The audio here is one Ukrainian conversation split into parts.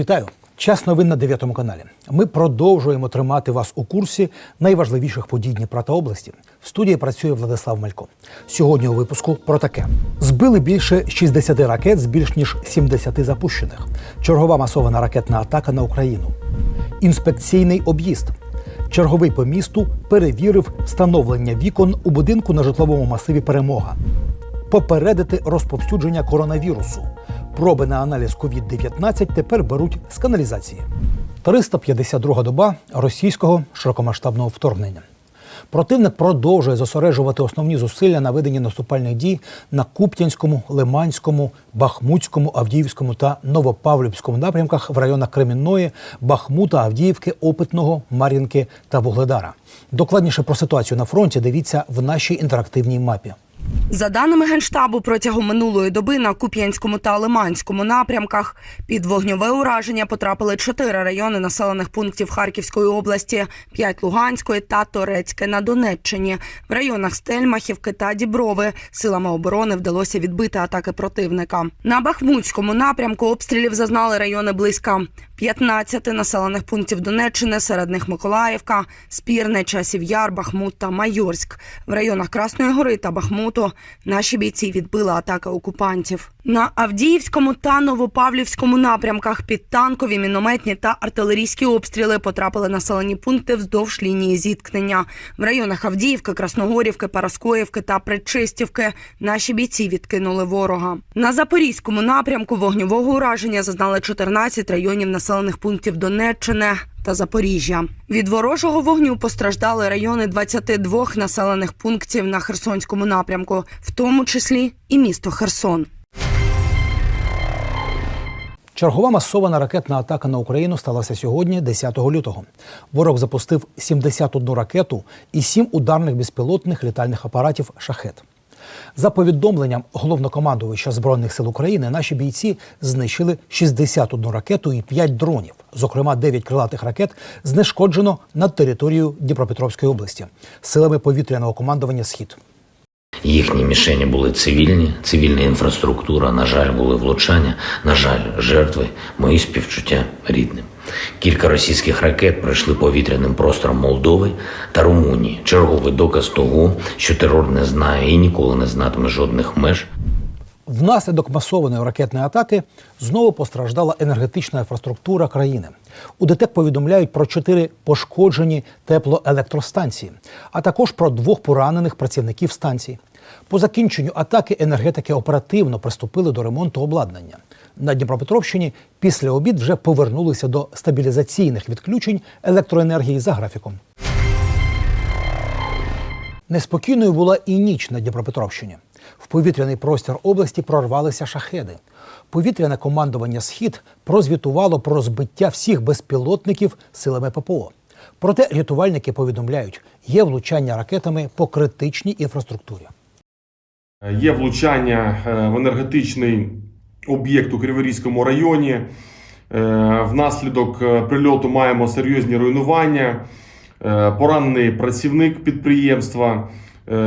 Вітаю! Час новин на 9 каналі. Ми продовжуємо тримати вас у курсі найважливіших подій Дніпра та області. В студії працює Владислав Малько. Сьогодні у випуску про таке: збили більше 60 ракет з більш ніж 70 запущених. Чергова масована ракетна атака на Україну. Інспекційний об'їзд. Черговий по місту перевірив встановлення вікон у будинку на житловому масиві Перемога попередити розповсюдження коронавірусу. Проби на аналіз COVID-19 тепер беруть з каналізації. 352 доба російського широкомасштабного вторгнення. Противник продовжує зосереджувати основні зусилля на веденні наступальних дій на Куп'янському, Лиманському, Бахмутському, Авдіївському та Новопавлівському напрямках в районах Кремінної, Бахмута, Авдіївки, Опитного, Мар'їнки та Вугледара. Докладніше про ситуацію на фронті дивіться в нашій інтерактивній мапі. За даними Генштабу, протягом минулої доби на Куп'янському та Лиманському напрямках під вогньове ураження потрапили чотири райони населених пунктів Харківської області, п'ять Луганської та Торецьке на Донеччині. В районах Стельмахівки та Діброви силами оборони вдалося відбити атаки противника. На Бахмутському напрямку обстрілів зазнали райони близько 15 населених пунктів Донеччини, серед них Миколаївка, Спірне, Часів Яр, Бахмут та Майорськ. В районах Красної Гори та Бахмуту наші бійці відбили атаки окупантів. На Авдіївському та Новопавлівському напрямках під танкові, мінометні та артилерійські обстріли потрапили населені пункти вздовж лінії зіткнення. В районах Авдіївки, Красногорівки, Параскоївки та Причистівки наші бійці відкинули ворога. На Запорізькому напрямку вогньового ураження зазнали 14 районів населених пунктів Донеччини та Запоріжжя. Від ворожого вогню постраждали райони 22 населених пунктів на Херсонському напрямку, в тому числі і місто Херсон. Чергова масована ракетна атака на Україну сталася сьогодні, 10 лютого. Ворог запустив 71 ракету і 7 ударних безпілотних літальних апаратів шахет. За повідомленням головнокомандувача збройних сил України, наші бійці знищили 61 ракету і 5 дронів. Зокрема, 9 крилатих ракет знешкоджено над територією Дніпропетровської області силами повітряного командування Схід. Їхні мішені були цивільні, цивільна інфраструктура, на жаль, були влучання, на жаль, жертви, мої співчуття рідним. Кілька російських ракет пройшли повітряним простором Молдови та Румунії. Черговий доказ того, що терор не знає і ніколи не знатиме жодних меж. Внаслідок масованої ракетної атаки знову постраждала енергетична інфраструктура країни. У ДТЕК повідомляють про чотири пошкоджені теплоелектростанції, а також про двох поранених працівників станцій. По закінченню атаки енергетики оперативно приступили до ремонту обладнання. На Дніпропетровщині після обід вже повернулися до стабілізаційних відключень електроенергії за графіком. Неспокійною була і ніч на Дніпропетровщині. В повітряний простір області прорвалися шахеди. Повітряне командування Схід прозвітувало про збиття всіх безпілотників силами ППО. Проте рятувальники повідомляють, є влучання ракетами по критичній інфраструктурі. Є влучання е, в енергетичний об'єкт у Криворізькому районі. Е, Внаслідок е, прильоту маємо серйозні руйнування. Поранений працівник підприємства.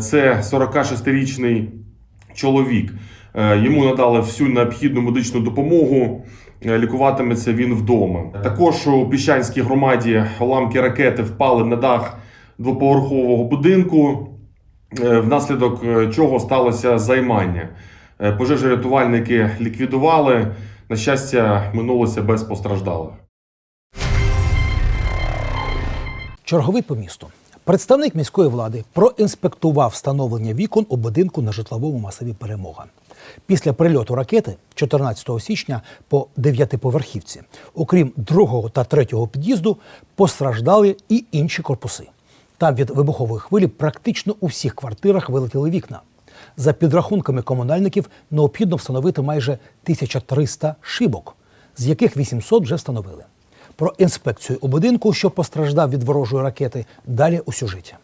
Це 46-річний чоловік. Йому надали всю необхідну медичну допомогу. Лікуватиметься він вдома. Також у Піщанській громаді уламки ракети впали на дах двоповерхового будинку внаслідок е, чого сталося займання. Е, Пожежорятувальники ліквідували. На щастя, минулося без постраждалих. Черговий по місту. Представник міської влади проінспектував встановлення вікон у будинку на житловому масиві Перемога. Після прильоту ракети 14 січня по дев'ятиповерхівці, окрім другого та третього під'їзду, постраждали і інші корпуси. Там від вибухової хвилі практично у всіх квартирах вилетіли вікна. За підрахунками комунальників, необхідно встановити майже 1300 шибок, з яких 800 вже встановили. Про інспекцію у будинку, що постраждав від ворожої ракети, далі у сюжеті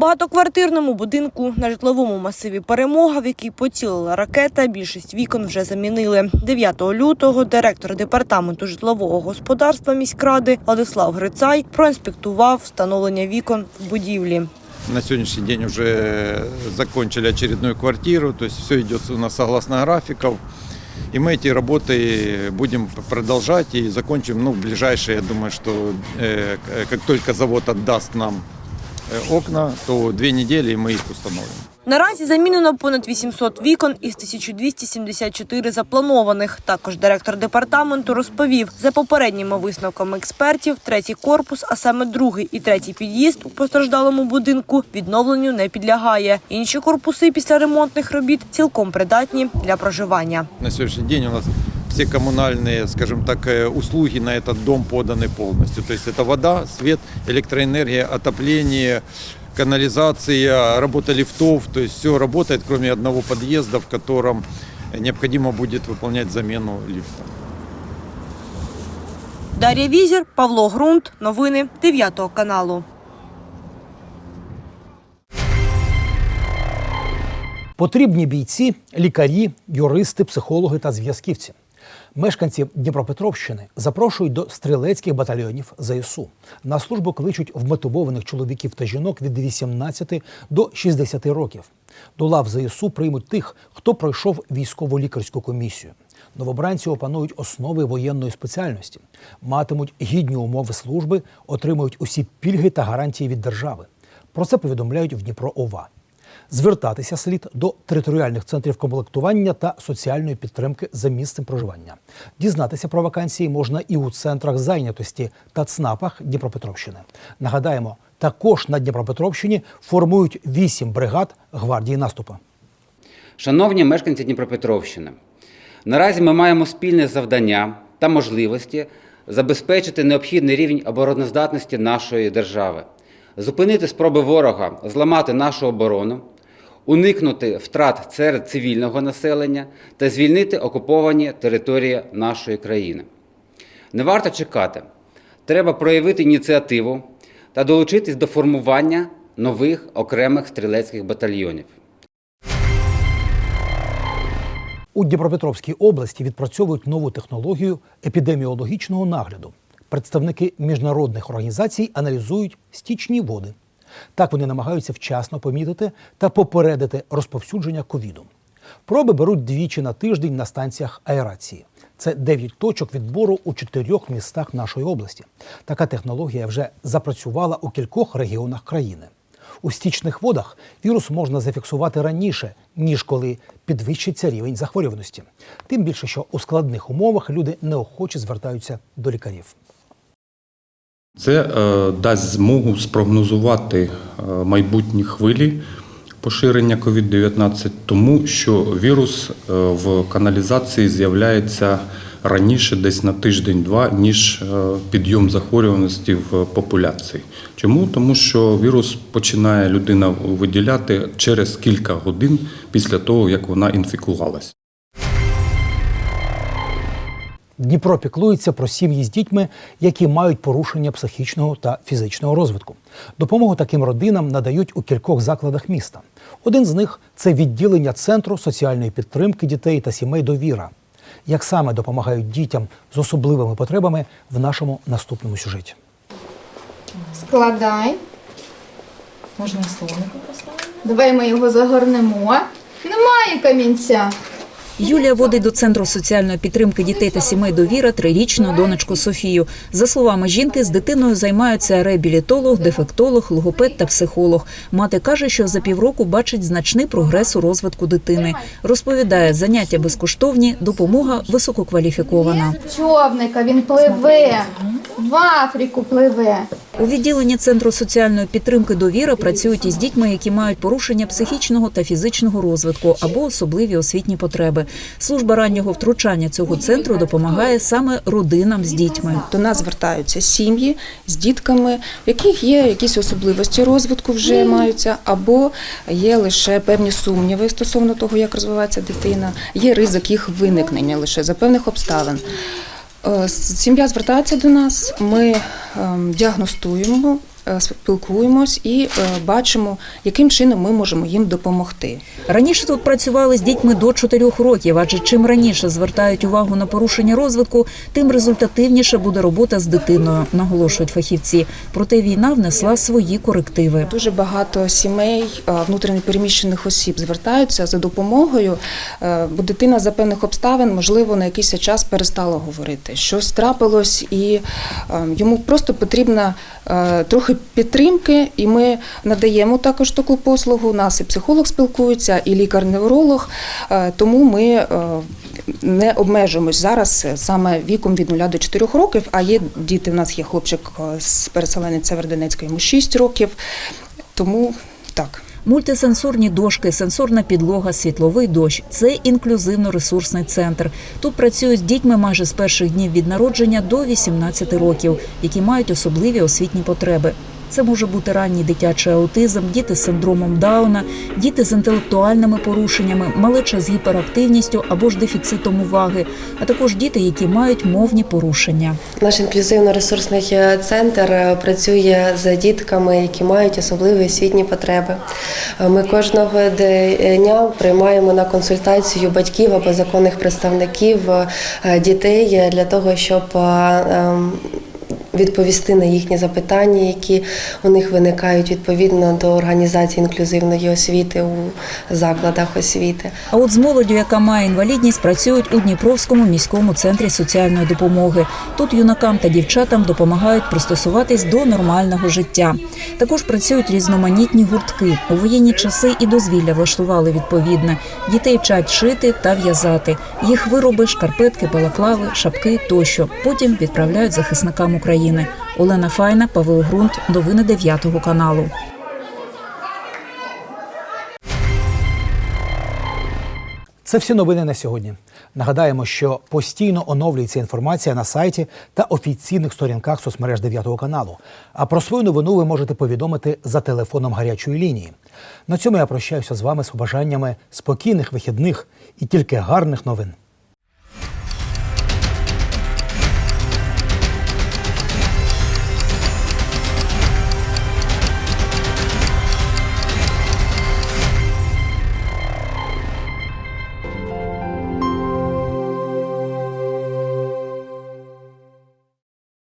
Багатоквартирному будинку на житловому масиві Перемога, в який поцілила ракета, більшість вікон вже замінили. 9 лютого директор департаменту житлового господарства міськради Владислав Грицай проінспектував встановлення вікон в будівлі. На сегодняшний день уже закончили очередную квартиру, то есть все идет у нас согласно графиков. И мы эти работы будем продолжать и закончим ну, в ближайшие, я думаю, что э, к- как только завод отдаст нам э, окна, то две недели и мы их установим. Наразі замінено понад 800 вікон із 1274 запланованих. Також директор департаменту розповів, за попередніми висновками експертів, третій корпус, а саме другий і третій під'їзд у постраждалому будинку відновленню не підлягає. Інші корпуси після ремонтних робіт цілком придатні для проживання. На сегодняшний день у нас все коммунальные, скажем так, э, услуги на этот дом поданы полностью. То есть это вода, свет, электроэнергия, отопление, канализация, работа лифтов. То есть все работает, кроме одного подъезда, в котором необходимо будет выполнять замену лифта. Дар'я Візір, Павло Грунт. Новини 9 каналу. Потрібні бійці, лікарі, юристи, психологи та зв'язківці. Мешканці Дніпропетровщини запрошують до стрілецьких батальйонів ЗСУ. На службу кличуть вмотивованих чоловіків та жінок від 18 до 60 років. До лав ЗСУ приймуть тих, хто пройшов військово-лікарську комісію. Новобранці опанують основи воєнної спеціальності, матимуть гідні умови служби, отримують усі пільги та гарантії від держави. Про це повідомляють в Дніпро ОВА. Звертатися слід до територіальних центрів комплектування та соціальної підтримки за місцем проживання. Дізнатися про вакансії можна і у центрах зайнятості та ЦНАПах Дніпропетровщини. Нагадаємо, також на Дніпропетровщині формують вісім бригад гвардії наступу. Шановні мешканці Дніпропетровщини, наразі ми маємо спільне завдання та можливості забезпечити необхідний рівень обороноздатності нашої держави, зупинити спроби ворога зламати нашу оборону, уникнути втрат серед цивільного населення та звільнити окуповані території нашої країни. Не варто чекати. Треба проявити ініціативу та долучитись до формування нових окремих стрілецьких батальйонів. У Дніпропетровській області відпрацьовують нову технологію епідеміологічного нагляду. Представники міжнародних організацій аналізують стічні води. Так вони намагаються вчасно помітити та попередити розповсюдження ковіду. Проби беруть двічі на тиждень на станціях аерації. Це 9 точок відбору у чотирьох містах нашої області. Така технологія вже запрацювала у кількох регіонах країни. У стічних водах вірус можна зафіксувати раніше, ніж коли підвищиться рівень захворюваності. Тим більше, що у складних умовах люди неохоче звертаються до лікарів. Це е, дасть змогу спрогнозувати е, майбутні хвилі поширення COVID-19, тому що вірус е, в каналізації з'являється раніше, десь на тиждень-два, ніж підйом захворюваності в популяції. Чому? Тому що вірус починає людина виділяти через кілька годин після того, як вона інфікувалась. Дніпро піклується про сім'ї з дітьми, які мають порушення психічного та фізичного розвитку. Допомогу таким родинам надають у кількох закладах міста. Один з них це відділення центру соціальної підтримки дітей та сімей довіра. Як саме допомагають дітям з особливими потребами в нашому наступному сюжеті. Складай. Можна словника поставити? Давай ми його загорнемо. Немає камінця. Юлія водить до центру соціальної підтримки дітей та сімей довіра трирічну донечку Софію. За словами жінки, з дитиною займаються реабілітолог, дефектолог, логопед та психолог. Мати каже, що за півроку бачить значний прогрес у розвитку дитини. Розповідає, заняття безкоштовні, допомога висококваліфікована. Човника, він пливе. В Африку пливе. У відділенні центру соціальної підтримки довіра працюють із дітьми, які мають порушення психічного та фізичного розвитку або особливі освітні потреби. Служба раннього втручання цього центру допомагає саме родинам з дітьми. До нас звертаються сім'ї з дітками, в яких є якісь особливості розвитку вже маються, або є лише певні сумніви стосовно того, як розвивається дитина, є ризик їх виникнення лише за певних обставин. Е, Сім'я звертається до нас, ми ем, діагностуємо спілкуємось і е, бачимо, яким чином ми можемо їм допомогти. Раніше тут працювали з дітьми до 4 років, адже чим раніше звертають увагу на порушення розвитку, тим результативніше буде робота з дитиною, наголошують фахівці. Проте війна внесла свої корективи. Дуже багато сімей е, внутрішньопереміщених осіб звертаються за допомогою, е, бо дитина за певних обставин, можливо, на якийсь час перестала говорити. Щось трапилось, і е, йому просто потрібна е, трохи підтримки, і ми надаємо також таку послугу. У нас і психолог спілкується, і лікар-невролог. Е, Тому ми е, не обмежуємось зараз е, саме віком від 0 до 4 років. А є діти. У нас є хлопчик з переселенець Севердонецька, йому 6 років. Тому так. Мультисенсорні дошки, сенсорна підлога, світловий дощ це інклюзивно-ресурсний центр. Тут працюють з дітьми майже з перших днів від народження до 18 років, які мають особливі освітні потреби. Це може бути ранній дитячий аутизм, діти з синдромом Дауна, діти з інтелектуальними порушеннями, малеча з гіперактивністю або ж дефіцитом уваги, а також діти, які мають мовні порушення. Наш інклюзивно-ресурсний е, центр е, працює з дітками, які мають особливі освітні потреби. Е, Ми кожного дня приймаємо на консультацію батьків або законних представників дітей для того, щоб ем, відповісти на їхні запитання, які у них виникають відповідно до організації інклюзивної освіти у закладах освіти. А от з молоддю, яка має інвалідність, працюють у Дніпровському міському центрі соціальної допомоги. Тут юнакам та дівчатам допомагають пристосуватись до нормального життя. Також працюють різноманітні гуртки. У воєнні часи і дозвілля влаштували відповідне. Дітей вчать шити та в'язати. Їх вироби, шкарпетки, балаклави, шапки тощо. Потім відправляють захисникам України. Олена Файна, Павло Грунт. Новини 9 каналу. Це всі новини на сьогодні. Нагадаємо, що постійно оновлюється інформація на сайті та офіційних сторінках соцмереж 9 каналу. А про свою новину ви можете повідомити за телефоном гарячої лінії. На цьому я прощаюся з вами з побажаннями спокійних вихідних і тільки гарних новин.